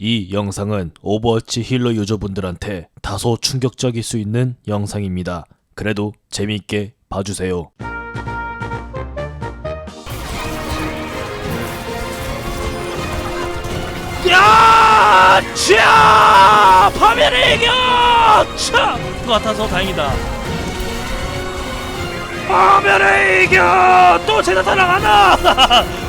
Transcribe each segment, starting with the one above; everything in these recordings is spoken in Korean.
이 영상은 오버워치 힐러 유저분들한테 다소 충격적일 수 있는 영상입니다. 그래도 재미있게 봐주세요. 야! 차! 파멸의 이겨! 차! 것 같아서 다행이다. 파멸의 이겨! 또쟤 나타나가나!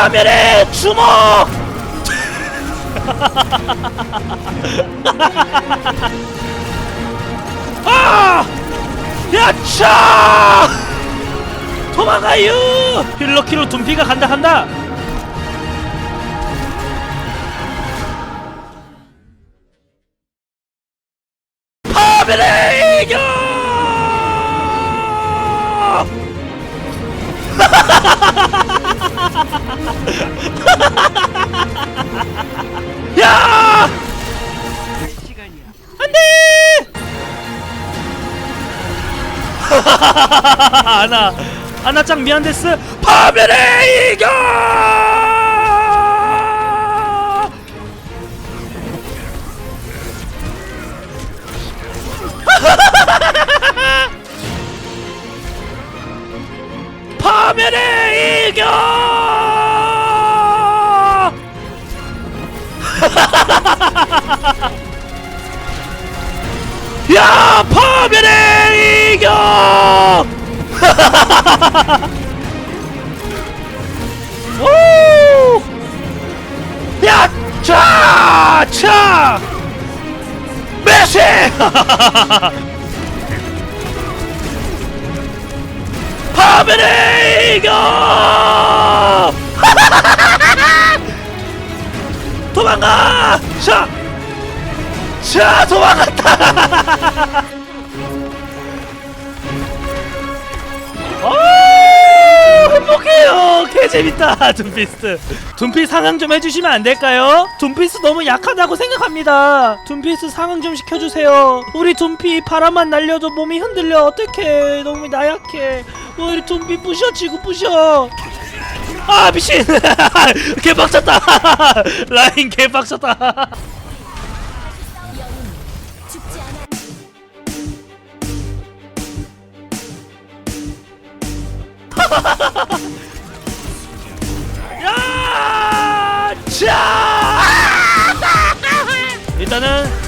파멸의 주먹! 아! 야, 차! 도망가요! 힐러키로 둠피가 간다 간다! 파멸의 야! 안 돼! 아나 아나짱 미안데스 파멸의 이겨! 파멸의 이겨! 야 파멸의 이겨! 오! 야! 차! 차! 메시! 파멸의 이겨! 자 도망갔다! 아 행복해요! 개재밌다 둠피스 둠피 상황 좀 해주시면 안 될까요? 둠피스 너무 약하다고 생각합니다. 둠피스 상황 좀 시켜주세요. 우리 둠피 바람만 날려도 몸이 흔들려. 어떡해. 너무 나약해. 어, 우리 둠피 부셔지고 부셔. 아 미친. 개빡쳤다. 라인 개빡쳤다 야! 일단은